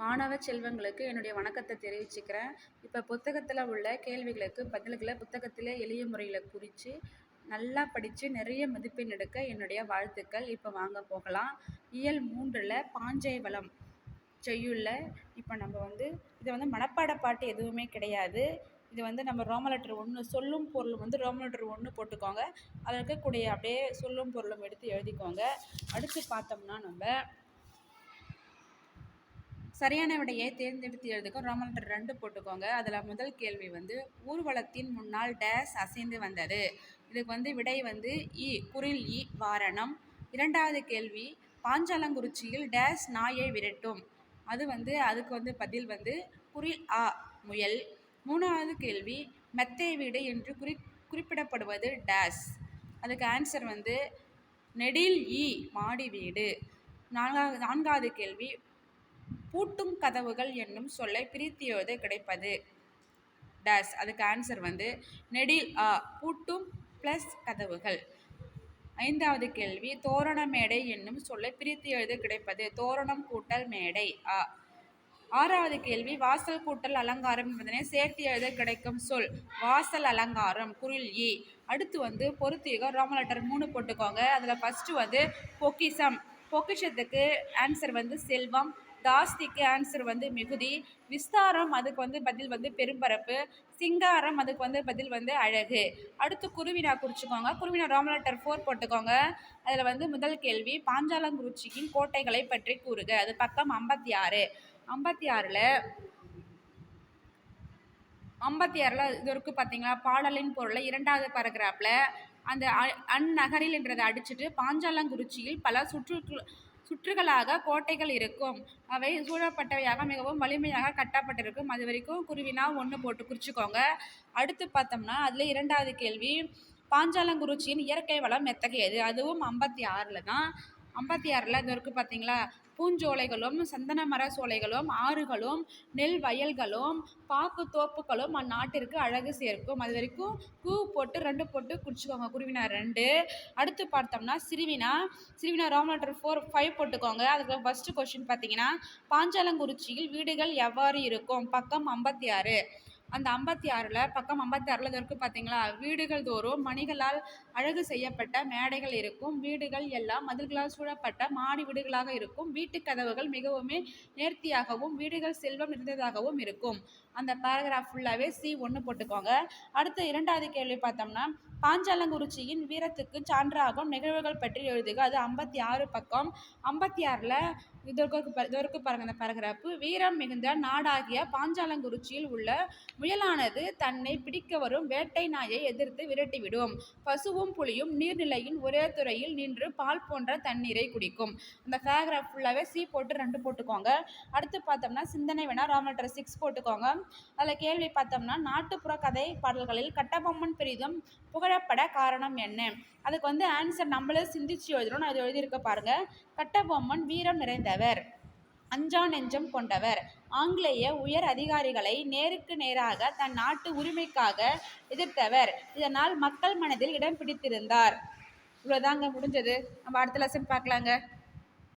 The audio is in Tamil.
மாணவ செல்வங்களுக்கு என்னுடைய வணக்கத்தை தெரிவிச்சுக்கிறேன். இப்போ புத்தகத்தில் உள்ள கேள்விகளுக்கு பதில்களை புத்தகத்திலே எளிய முறையில் குறித்து நல்லா படித்து நிறைய மதிப்பெண் எடுக்க என்னுடைய வாழ்த்துக்கள். இப்போ வாங்க போகலாம். இயல் மூன்றில் பாஞ்சை வளம் செய்யுள்ள இப்போ நம்ம வந்து இதை வந்து மனப்பாட பாட்டு எதுவுமே கிடையாது. இது வந்து நம்ம ரோம லெட்டர் ஒன்று சொல்லும் பொருளும் வந்து ரோம லெட்டர் ஒன்று போட்டுக்கோங்க. அதில் இருக்கக்கூடிய அப்படியே சொல்லும் பொருளும் எடுத்து எழுதிக்கோங்க. அடுத்து பார்த்தோம்னா நம்ம சரியான விடையை தேர்ந்தெடுத்து எழுதுக ரோமன் ரெண்டு போட்டுக்கோங்க. அதில் முதல் கேள்வி வந்து ஊர்வலத்தின் முன்னால் டேஸ் அசைந்து வந்தது. இதுக்கு வந்து விடை வந்து இ குரில் இ வாரணம். இரண்டாவது கேள்வி பாஞ்சாலங்குறிச்சியில் டேஸ் நாயை விரட்டும். அது வந்து அதுக்கு வந்து பதில் வந்து குரில் ஆ முயல். மூணாவது கேள்வி மெத்தை வீடு என்று குறி குறிப்பிடப்படுவது டேஸ் அதுக்கு ஆன்சர் வந்து நெடில் இ மாடி வீடு. நான்காவது நான்காவது கேள்வி பூட்டும் கதவுகள் என்னும் சொல்லை பிரித்தியோது எழுத கிடைப்பது. டேஸ் அதுக்கு ஆன்சர் வந்து நெடில் ஆ பூட்டும் ப்ளஸ் கதவுகள். ஐந்தாவது கேள்வி தோரண மேடை என்னும் சொல்லை பிரித்து எழுத கிடைப்பது. தோரணம் கூட்டல் மேடை ஆ ஆறாவது கேள்வி வாசல் கூட்டல் அலங்காரம் என்பதனை சேர்த்து எழுத கிடைக்கும் சொல். வாசல் அலங்காரம் குரில் இ அடுத்து வந்து பொறுத்தீக ரோம லெட்டர் மூணு போட்டுக்கோங்க. அதில் ஃபஸ்ட்டு வந்து பொக்கிஷம். பொக்கிஷத்துக்கு ஆன்சர் வந்து செல்வம். தாஸ்திக்கு ஆன்சர் வந்து மிகுதி. விஸ்தாரம் அதுக்கு வந்து பதில் வந்து பெரும்பரப்பு. சிங்காரம் அதுக்கு வந்து பதில் வந்து அழகு. அடுத்து குருவினா குறிச்சிக்கோங்க. குருவினா ரோம லெட்டர் ஃபோர் போட்டுக்கோங்க. அதில் வந்து முதல் கேள்வி பாஞ்சாலங்குறிச்சியின் கோட்டைகளை பற்றி கூறுக. அது பக்கம் ஐம்பத்தி ஆறு ஐம்பத்தி ஆறில் ஐம்பத்தி ஆறில் இது இருக்குது பார்த்தீங்களா பாடலின் பொருளை இரண்டாவது பேராகிராஃபில் அந்த அந்நகரில் என்றதை அடிச்சுட்டு பாஞ்சாலங்குறிச்சியில் பல சுற்று சுற்றுகளாக கோட்டைகள் இருக்கும். அவை சூழப்பட்டவையாக மிகவும் வலிமையாக கட்டப்பட்டிருக்கும். அது வரைக்கும் குருவினா ஒன்று போட்டு குறிச்சிக்கோங்க. அடுத்து பார்த்தோம்னா அதில் இரண்டாவது கேள்வி பாஞ்சாலங்குறிச்சியின் இயற்கை வளம் எத்தகையது? அதுவும் ஐம்பத்தி ஆறில் தான். ஐம்பத்தி ஆறில் அது இருக்குது பார்த்தீங்களா பூஞ்சோலைகளும் சந்தன மர சோலைகளும் ஆறுகளும் நெல் வயல்களும் பாக்கு தோப்புகளும் அந்நாட்டிற்கு அழகு சேர்க்கும். அது வரைக்கும் கூ போட்டு ரெண்டு போட்டு குடிச்சுக்கோங்க. குருவினா ரெண்டு. அடுத்து பார்த்தோம்னா சிறுவினா சிறுவினா ரோம் லெட்டர் ஃபோர் ஃபைவ் போட்டுக்கோங்க. அதுக்கு ஃபஸ்ட்டு கொஷின் பார்த்தீங்கன்னா பாஞ்சாலங்குறிச்சியில் வீடுகள் எவ்வாறு இருக்கும்? பக்கம் ஐம்பத்தி ஆறு அந்த ஐம்பத்தி ஆறில் பக்கம் ஐம்பத்தி ஆறில் இருக்குது பார்த்தீங்களா வீடுகள் தோறும் மணிகளால் அழகு செய்யப்பட்ட மேடைகள் இருக்கும். வீடுகள் எல்லாம் மதில்களால் சூழப்பட்ட மாடி வீடுகளாக இருக்கும். வீட்டு கதவுகள் மிகவும் நேர்த்தியாகவும் வீடுகள் செல்வம் நிறைந்ததாகவும் இருக்கும். அந்த பேராகிராஃப் ஃபுல்லாகவே சி ஒன்று போட்டுக்கோங்க. அடுத்த இரண்டாவது கேள்வி பார்த்தோம்னா பாஞ்சாலங்குறிச்சியின் வீரத்துக்கு சான்றாகும் நிகழ்வுகள் பற்றி எழுதுக. அது ஐம்பத்தி ஆறு பக்கம். ஐம்பத்தி ஆறில் இதற்கு இதற்கு பாருங்க அந்த பேராகிராஃபு வீரம் மிகுந்த நாடாகிய பாஞ்சாலங்குறிச்சியில் உள்ள முயலானது தன்னை பிடிக்க வரும் வேட்டை நாயை எதிர்த்து விரட்டிவிடும். பசுவும் புலியும் நீர்நிலையின் ஒரே துறையில் நின்று பால் போன்ற தண்ணீரை குடிக்கும். அந்த பேராகிராஃப் ஃபுல்லாகவே சி போட்டு ரெண்டு போட்டுக்கோங்க. அடுத்து பார்த்தோம்னா சிந்தனை வேணா ராமலெட்டர் சிக்ஸ் போட்டுக்கோங்க. அதில் கேள்வி பார்த்தோம்னா நாட்டுப்புற கதை பாடல்களில் கட்டபொம்மன் பெரிதும் புகழ் புகழப்பட காரணம் என்ன? அதுக்கு வந்து ஆன்சர் நம்மளே சிந்திச்சு எழுதணும். நான் இது எழுதியிருக்க பாருங்க. கட்டபொம்மன் வீரம் நிறைந்தவர். அஞ்சா நெஞ்சம் கொண்டவர். ஆங்கிலேய உயர் அதிகாரிகளை நேருக்கு நேராக தன் நாட்டு உரிமைக்காக எதிர்த்தவர். இதனால் மக்கள் மனதில் இடம் பிடித்திருந்தார். இவ்வளோதாங்க முடிஞ்சது. நம்ம அடுத்த லெசன் பார்க்கலாங்க.